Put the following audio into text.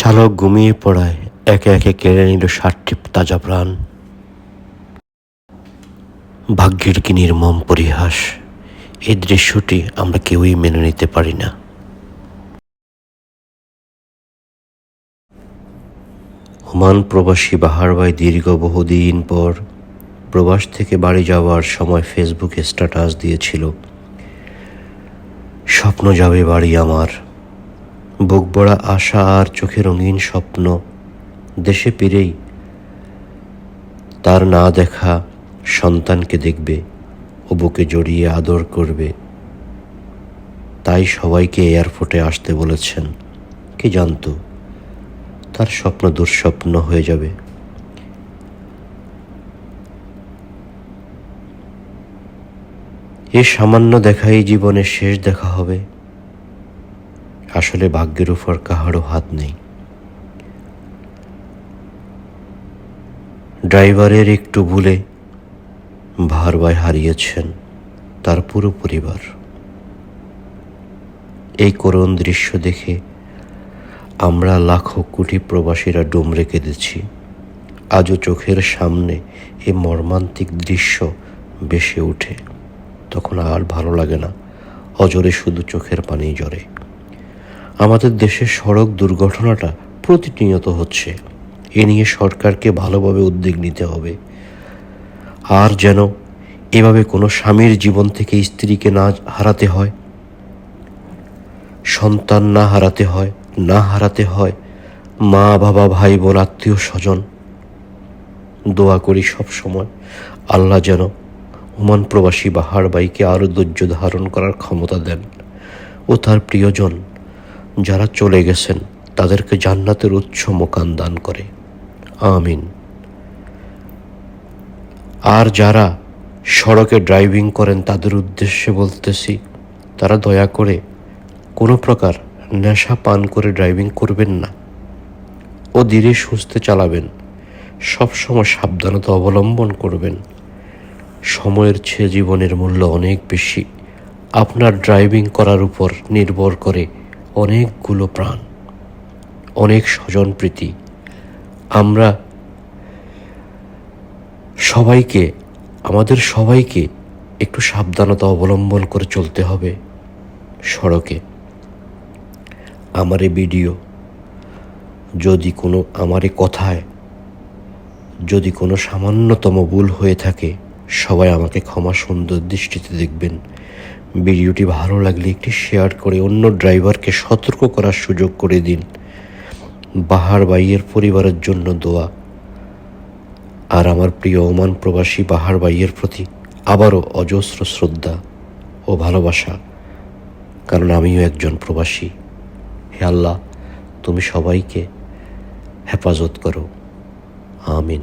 চালক ঘুমিয়ে পড়ায়, একে একে কেড়ে নিল ষাটটি তাজা প্রাণ। ভাগ্যের কি নির্মম পরিহাস এই দৃশ্যটি আমরা কেউই মেনে নিতে পারি না। ওমান প্রবাসী বাহারবাই দীর্ঘ বহুদিন পর প্রবাস থেকে বাড়ি যাওয়ার সময় ফেসবুকে স্ট্যাটাস দিয়েছিল, স্বপ্ন যাবে বাড়ি আমার। বুক বড়া আশা আর চোখে রঙিন স্বপ্ন। দেশে ফিরেই তার না দেখা সন্তানকে দেখবে ও বুকে জড়িয়ে আদর করবে। তাই সবাইকে এয়ারপোর্টে আসতে বলেছেন। কে জানতো, তার স্বপ্ন দুঃস্বপ্ন হয়ে যাবে। এ সামান্য দেখাই জীবনের শেষ দেখা হবে। আসলে ভাগ্যের উপর কাহারও হাত নেই। ড্রাইভারের একটু ভুলে ভারবাই হারিয়েছেন তার পুরো পরিবার। এই করুণ দৃশ্য দেখে আমরা লাখো কোটি প্রবাসীরা ডুমরে কেঁদেছি আজও চোখের সামনে এই মর্মান্তিক দৃশ্য বেশে ওঠে, তখন আর ভালো লাগে না। অজরে শুধু চোখের পানি জরে আমাদের দেশের সড়ক দুর্ঘটনাটা প্রতিনিয়ত হচ্ছে। এ নিয়ে সরকারকে ভালোভাবে উদ্যোগ নিতে হবে। আর যেন এভাবে কোনো স্বামীর জীবন থেকে স্ত্রীকে না হারাতে হয়, সন্তান না হারাতে হয়, না হারাতে হয়, মা, বাবা, ভাই, বোন, আত্মীয়, স্বজন। দোয়া করি সব সময় আল্লাহ যেন ওমান প্রবাসী বাহার বাইকে আরও ধৈর্য ধারণ করার ক্ষমতা দেন ও তার প্রিয়জন যারা চলে গেছেন, তাদেরকে জান্নাতের উচ্চ মোকান দান করে। আমিন। আর যারা সড়কে ড্রাইভিং করেন, তাদের উদ্দেশ্যে বলতেছি, তারা দয়া করে কোনো প্রকার নেশা পান করে ড্রাইভিং করবেন না। ও ধীরে সুস্থে চালাবেন। সবসময় সাবধানতা অবলম্বন করবেন। সময়ের চেয়ে জীবনের মূল্য অনেক বেশি। আপনার ড্রাইভিং করার উপর নির্ভর করে অনেকগুলো প্রাণ, অনেক স্বজনপ্রীতি আমরা সবাইকে, আমাদের সবাইকে একটু সাবধানতা অবলম্বন করে চলতে হবে সড়কে। আমার এই ভিডিও যদি কোনো, আমার কথায় যদি কোনো সামান্যতম ভুল হয়ে থাকে, সবাই আমাকে ক্ষমা সুন্দর দৃষ্টিতে দেখবেন। ভিডিওটি ভালো লাগলে একটি শেয়ার করে অন্য ড্রাইভারকে সতর্ক করার সুযোগ করে দিন। বাহার বাইয়ের পরিবারের জন্য দোয়া। আর আমার প্রিয় ওমান প্রবাসী বাহার বাইয়ের প্রতি আবারও অজস্র শ্রদ্ধা ও ভালোবাসা, কারণ আমিও একজন প্রবাসী। হে আল্লাহ, তুমি সবাইকে হেফাজত করো। আমিন।